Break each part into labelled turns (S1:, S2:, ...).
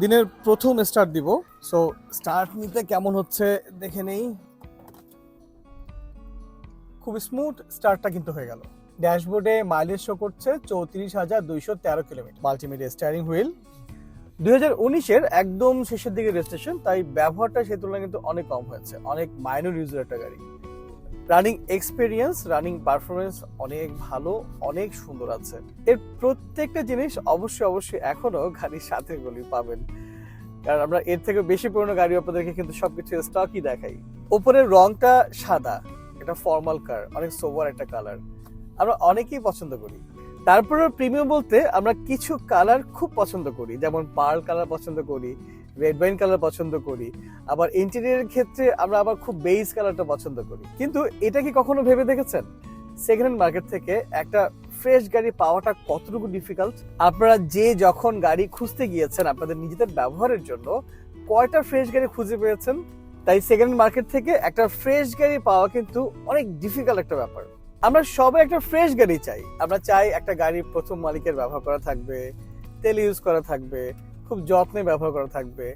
S1: দিনের প্রথম স্টার্ট দিব। সো স্টার্ট নিতে কেমন হচ্ছে দেখে নেই। খুব স্মুথ স্টার্টটা কিন্তু হয়ে গেল। ড্যাশবোর্ডে মাইলেজ শো করছে চৌত্রিশ হাজার দুইশো তেরো কিলোমিটার মাল্টিমিডিয়া স্টিয়ারিং হুইল দুই হাজার উনিশের একদম শেষের দিকে রেজিস্ট্রেশন তাই ব্যবহারটা সে তুলনায় কিন্তু অনেক কম হয়েছে। অনেক মাইনর ইউজার একটা গাড়ি। রানিং এক্সপিরিয়েন্স রানিং পারফরমেন্স অনেক ভালো, অনেক সুন্দর আছে। এর প্রত্যেকটা জিনিস অবশ্যই অবশ্যই এখনও গাড়ির সাথে গুলি পাবেন। কারণ আমরা এর থেকে বেশি পুরনো গাড়ি আপনাদেরকে কিন্তু সবকিছু স্টকই দেখাই। ওপরের রংটা সাদা, এটা ফর্মাল কার অনেক সোভার একটা কালার আমরা অনেকেই পছন্দ করি। তারপরে প্রিমিয়াম বলতে আমরা কিছু কালার খুব পছন্দ করি, যেমন পার্ল কালার পছন্দ করি রেড ওয়াইন কালার পছন্দ করি, আবার ইন্টেরিয়রের ক্ষেত্রে আমরা আবার খুব বেইজ কালারটা পছন্দ করি। কিন্তু এটা কি কখনো ভেবে দেখেছেন? সেকেন্ড হ্যান্ড মার্কেট থেকে একটা ফ্রেশ গাড়ি পাওয়াটা কতটুকু ডিফিকাল্ট আপনারা যে যখন গাড়ি খুঁজতে গিয়েছেন আপনাদের নিজেদের ব্যবহারের জন্য, কয়টা ফ্রেশ গাড়ি খুঁজে পেয়েছেন? তাই সেকেন্ড মার্কেট থেকে একটা ফ্রেশ গাড়ি পাওয়া কিন্তু অনেক ডিফিকাল্ট একটা ব্যাপার। আমরা সবাই একটা ফ্রেশ গাড়ি চাই। আমরা চাই একটা গাড়ি প্রথম মালিকের ব্যবহার করা থাকবে, তেল ইউজ করা থাকবে, খুব যত্নে ব্যবহার করা থাকবে।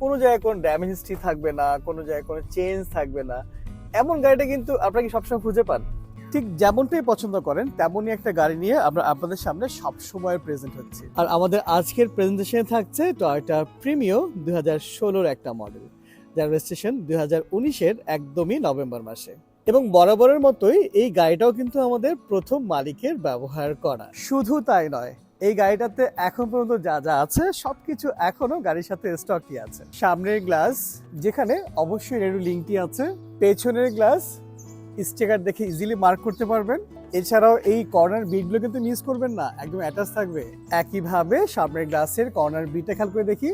S1: কোনো জায়গায় কোনো ড্যামেজ হিস্ট্রি থাকবে না, কোনো জায়গায় কোনো চেঞ্জ থাকবে না। এমন গাড়িটা কিন্তু আপনারা কি সবসময় খুঁজে পান? ঠিক যেমনটাই পছন্দ করেন, তেমনই একটা গাড়ি নিয়ে আমরা আপনাদের সামনে সব সময় প্রেজেন্ট হচ্ছে। আর আমাদের আজকের প্রেজেন্টেশনে থাকছে টয়োটা প্রিমিও দুই হাজার ষোলোর একটা মডেল যার রেজিস্ট্রেশন দুই হাজার উনিশের একদমই নভেম্বর মাসে। এবং বরাবরের মতোই এই গাড়িটাও কিন্তু আমাদের প্রথম মালিকের ব্যবহার করা। শুধু তাই নয়, এই গাড়িটাতে এখন পর্যন্ত যা যা আছে, সবকিছু এখনও গাড়ির সাথে স্টকই আছে। সামনের গ্লাস যেখানে অবশ্যই রেডু লিঙ্কটি আছে। পেছনের গ্লাস স্টিকার দেখে ইজিলি মার্ক করতে পারবেন। এছাড়াও এই কর্নার বিটগুলো কিন্তু মিস করবেন না, একদম অ্যাটাচ থাকবে। একইভাবে সামনের গ্লাসের কর্নার বিটটা খেয়াল করে দেখি।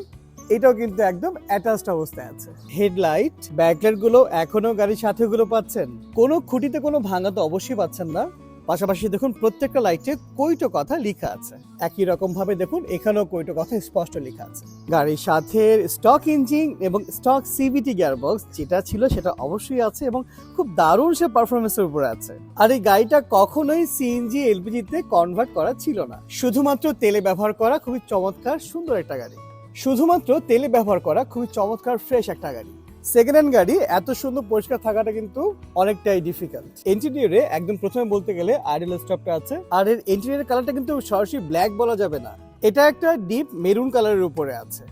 S1: এটাও কিন্তু একদম অ্যাটাচড অবস্থায় আছে। হেডলাইট ব্যাকলাইটগুলো এখনও গাড়ির সাথে গুলো পাচ্ছেন। কোনো খুঁটিতে কোনো ভাঙা তো অবশ্যই পাচ্ছেন না। পাশাপাশি দেখুন, প্রত্যেকটা লাইটে কইটো কথা লেখা আছে। একই রকম ভাবে দেখুন, এখানেও কইটো কথা স্পষ্ট লেখা আছে। গাড়ির সাথে স্টক ইঞ্জিন এবং স্টক সিভিটি গিয়ারবক্স যেটা ছিল সেটা অবশ্যই আছে এবং খুব দারুণ সে পারফরমেন্সের উপরে আছে। আর এই গাড়িটা কখনোই সিএনজি এলপিজিতে কনভার্ট করা ছিল না। শুধুমাত্র তেলে ব্যবহার করা খুবই চমৎকার, সুন্দর একটা গাড়ি। শুধুমাত্র তেলে ব্যবহার করা খুবই চমৎকার ফ্রেশ একটা গাড়ি। সেকেন্ড হ্যান্ড গাড়ি, এত সুন্দর পরিষ্কার থাকাটা কিন্তু অনেকটাই ডিফিকাল্ট ইন্টেরিয়রে একদম প্রথমে বলতে গেলে আইডল স্টপটা আছে। আর এর ইন্টেরিয়র কালারটা কিন্তু সরাসরি ব্ল্যাক বলা যাবে না। এটা একটা ডিপ মেরুন কালারের উপরে আছে।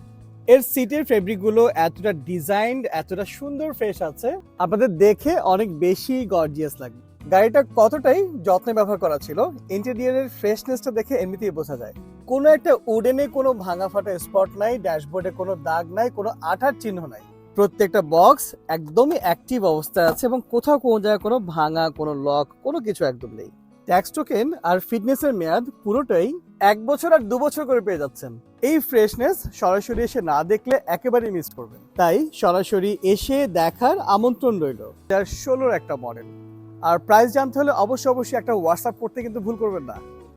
S1: এর সিটের ফেব্রিকগুলো এতটা ডিজাইনড এতটা সুন্দর ফ্রেশ আছে। আপনাদের দেখে অনেক বেশি গর্জিয়াস লাগবে। গাড়িটা কতটাই যত্নে ব্যবহার করা ছিল ইন্টেরিয়রের ফ্রেশনেসটা দেখে এমনিতেই বোঝা যায়। কোনো একটা উডেনে কোনো ভাঙা ফাটা স্পট নাই ড্যাশবোর্ডে কোনো দাগ নাই, কোনো আঠার চিহ্ন নাই। প্রত্যেকটা বক্স একদমই অ্যাক্টিভ অবস্থায় আছে এবং কোথাও কোনো জায়গায় কোনো ভাঙা, কোনো লক কোনো কিছু একদম নেই। ট্যাক্স টোকেন আর ফিটনেসের মেয়াদ পুরোটাই এক বছর আর দু বছর করে পেয়ে যাচ্ছেন। এই ফ্রেশনেস সরাসরি এসে না দেখলে একেবারেই মিস করবেন। তাই সরাসরি এসে দেখার আমন্ত্রণ রইল। যার ষোলোর একটা মডেল আর প্রাইস জানতে হলে অবশ্যই অবশ্যই একটা হোয়াটসঅ্যাপ করতে কিন্তু ভুল করবেন না।